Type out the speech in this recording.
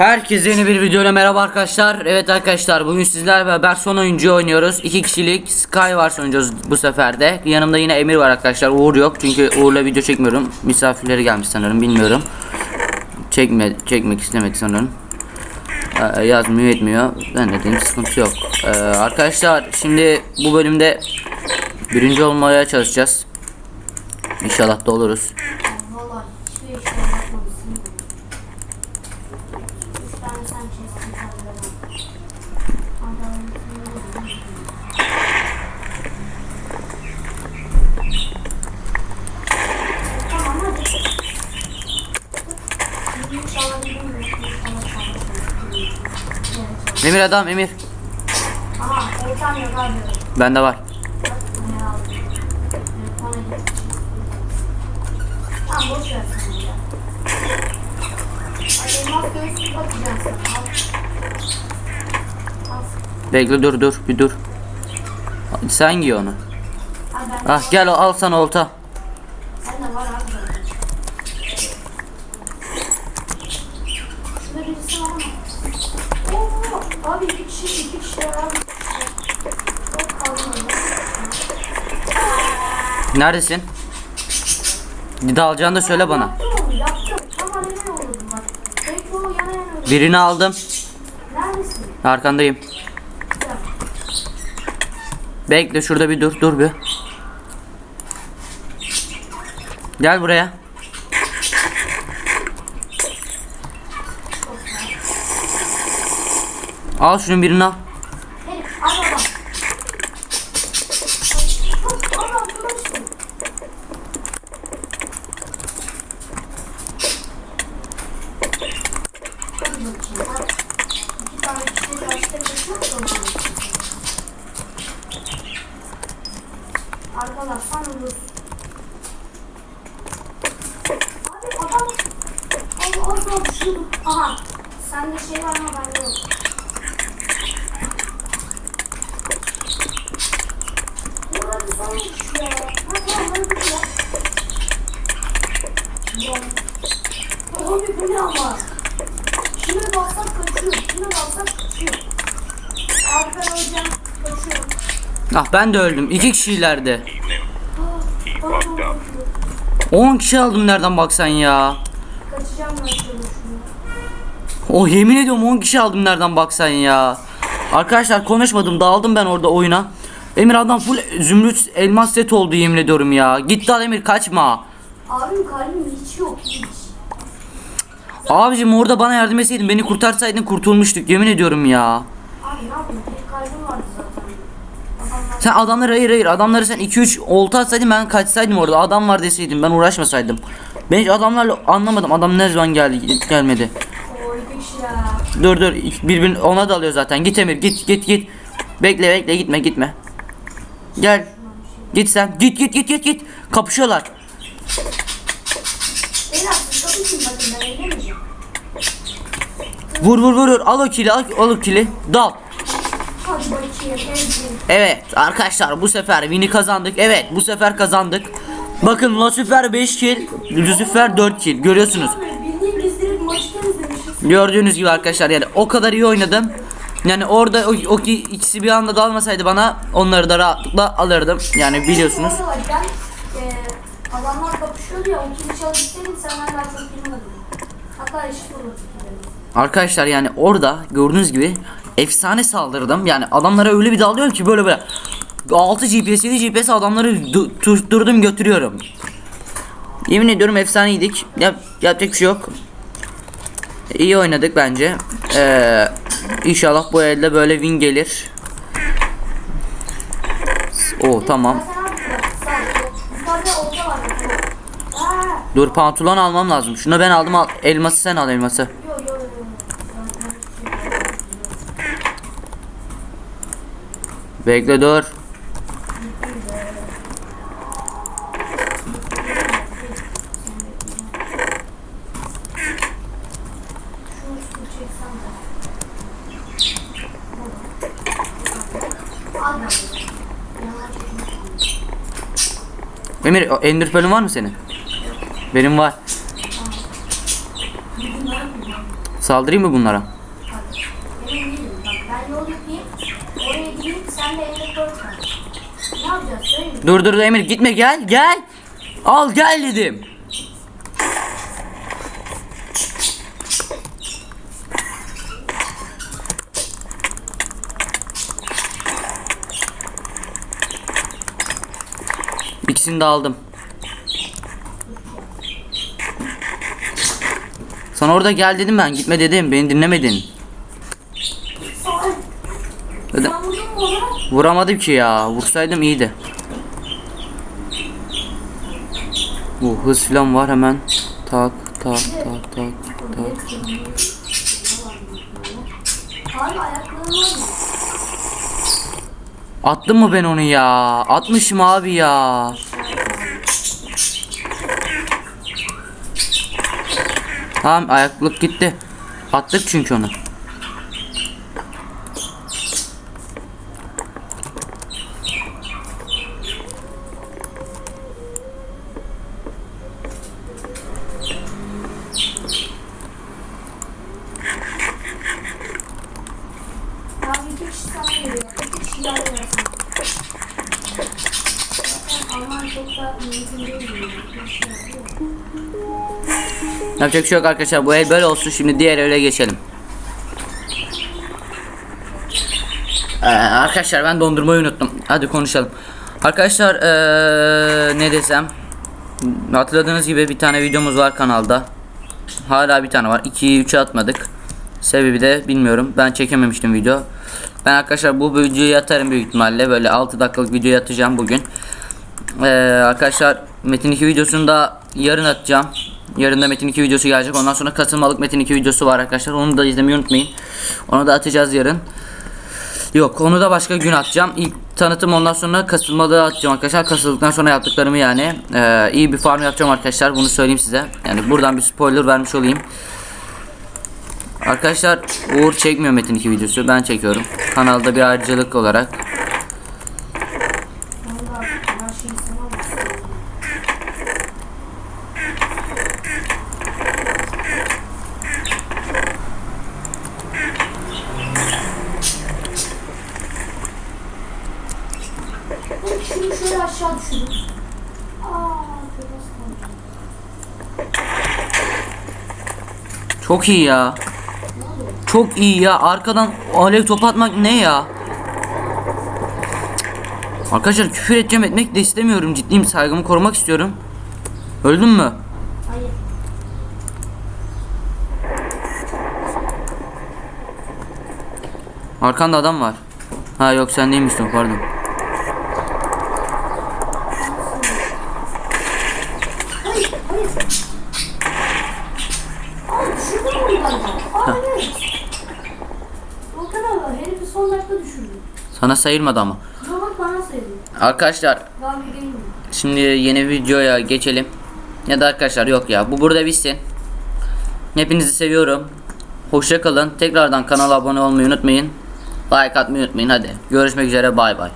Herkese yeni bir videoyla merhaba arkadaşlar. Evet arkadaşlar bugün sizlerle beraber son oyuncu oynuyoruz. İki kişilik Sky var oynayacağız bu sefer de. Yanımda yine Emir var arkadaşlar. Uğur yok çünkü Uğur'la video çekmiyorum. Misafirleri gelmiş sanırım bilmiyorum. Çekme, çekmek istemedi sanırım. Ee, yazmıyor etmiyor. Ben de dedim sıkıntı yok. Ee, arkadaşlar şimdi bu bölümde birinci olmaya çalışacağız. İnşallah da oluruz. Valla hiçbir şey yapmamışsın. Üç tane sen çezdin kendine. Tamam hadi. İnşallah bilmiyorum. İnşallah kalmasın. Emir adam Emir. Aha, ortam yok abi. Bende var. Tamam boş ver sen ya. Bekle dur dur bir dur. Sen giy onu. Ah gel al sana olta. Neredesin? Dalacağını da söyle bana. Birini aldım. Arkandayım. Bekle şurada bir dur dur bir. Gel buraya. Al şunun birini al. Herif al adam. Al al arkadaşım. Hadi bakayım. Hadi. İki tane kişi karşılaştırmak çok zor. Arkalar sen vur. Abi adam Allah az daha düşüyordu. Aha. Sende şey var ama bende yok. Burada bir son düşüyor. Hadi onları bir yap. Ya. Abi bu ne ama? Kime bassak kaçıyor. Kime bassak kaçıyor. Abi ben öleceğim. Kaçıyorum. Ah ben de öldüm. İki bakıyor. 10 kişi aldım nereden baksan ya. O yemin ediyorum 10 kişi aldım nereden baksan ya. Arkadaşlar konuşmadım dağıldım ben orada oyuna. Emir adam full zümrüt elmas set oldu yemin ediyorum ya. Git al Emir kaçma. Abim kalbim hiç yok hiç. Abicim orada bana yardım etseydin beni kurtarsaydın kurtulmuştuk yemin ediyorum ya. Abi ne yapayım? Tek kalbim vardı zaten. Adamlar Sen adamları hayır hayır adamları sen 2-3 olta atsaydın ben kaçsaydım orada adam var deseydin ben uğraşmasaydım. Ben hiç adamlarla anlamadım adam ne zaman geldi gelmedi. Dur dur birbirini ona dalıyor zaten git Emir git git git. Bekle bekle gitme gitme. Gel. Git sen git git git git git. Kapışıyorlar. Vur vur vur vur al o kili al, al o kili dal. Evet arkadaşlar bu sefer win'i kazandık. Evet bu sefer kazandık. Bakın Lucifer 5 kill, Lucifer 4 kill görüyorsunuz. Gördüğünüz gibi arkadaşlar yani o kadar iyi oynadım. Yani orada o, o ki- ikisi bir anda dalmasaydı bana onları da rahatlıkla alırdım. Yani biliyorsunuz. Arkadaşlar yani orada gördüğünüz gibi efsane saldırdım. Yani adamlara öyle bir dalıyorum ki böyle böyle 6 GPS 7 GPS adamları du- tutturdum götürüyorum. Yemin ediyorum efsaneydik. Yap, yapacak bir şey yok. İyi oynadık bence. Ee, inşallah bu elde böyle win gelir. O tamam. Dur pantolon almam lazım. Şunu ben aldım al. Elması sen al elması. yo yo yo. yo. Bekle dur. Şunu şunu çeksem de. Al ben bunu. Yanına çekmek. Emir Ender Pearl'ün var mı senin? Benim var. Saldırayım mı bunlara? Oraya gideyim sen de Kılıç ver. Ne yapacağız söyle. Dur dur Emir gitme gel gel. Al gel dedim. İkisini de aldım. Sana orada gel dedim ben gitme dedim beni dinlemedin. Vuramadım ki ya. Vursaydım iyiydi. Bu hız falan var hemen. Tak tak tak tak tak. Attım mı ben onu ya? Atmışım abi ya. Tamam ayaklık gitti. Attık çünkü onu. Abi iki kişi sana geliyor. İki kişi yardım versin. Zaten Alman çok da mümkün değil. İki kişi yapıyor. Yapacak şey yok arkadaşlar. Bu el böyle olsun. Şimdi diğer ele geçelim. Ee, arkadaşlar ben dondurmayı unuttum. Hadi konuşalım. Arkadaşlar ee, ne desem. Hatırladığınız gibi bir tane videomuz var kanalda. Hala bir tane var. 2'yi 3'e atmadık. Sebebi de bilmiyorum. Ben çekememiştim video. Ben arkadaşlar bu videoyu atarım büyük ihtimalle. Böyle 6 dakikalık video atacağım bugün. Ee, arkadaşlar Metin 2 videosunu da yarın atacağım. Yarın da Metin 2 videosu gelecek. Ondan sonra katılmalık Metin 2 videosu var arkadaşlar. Onu da izlemeyi unutmayın. Onu da atacağız yarın. Yok onu da başka gün atacağım. İlk tanıtım ondan sonra kasılmalı atacağım arkadaşlar. Kasıldıktan sonra yaptıklarımı yani. Ee, iyi bir farm yapacağım arkadaşlar. Bunu söyleyeyim size. Yani buradan bir spoiler vermiş olayım. Arkadaşlar Uğur çekmiyor Metin 2 videosu. Ben çekiyorum. Kanalda bir ayrıcalık olarak. Aşağı düşürdüm. Çok iyi ya. Çok iyi ya. Arkadan alev top atmak ne ya? Arkadaşlar küfür edeceğim etmek de istemiyorum. Ciddiyim saygımı korumak istiyorum. Öldün mü? Hayır. Arkanda adam var. Ha yok sen değilmiştin pardon. Hayır, hayır. Aa, düşürdüm onu galiba. Aa, evet. Volkan abi, herifi son dakika düşürdüm. Sana sayılmadı ama. Bak bana sayılıyor. Arkadaşlar şimdi yeni videoya geçelim. Ya da arkadaşlar yok ya bu burada bitsin. Hepinizi seviyorum. Hoşça kalın. Tekrardan kanala abone olmayı unutmayın. Like atmayı unutmayın hadi. Görüşmek üzere bay bay.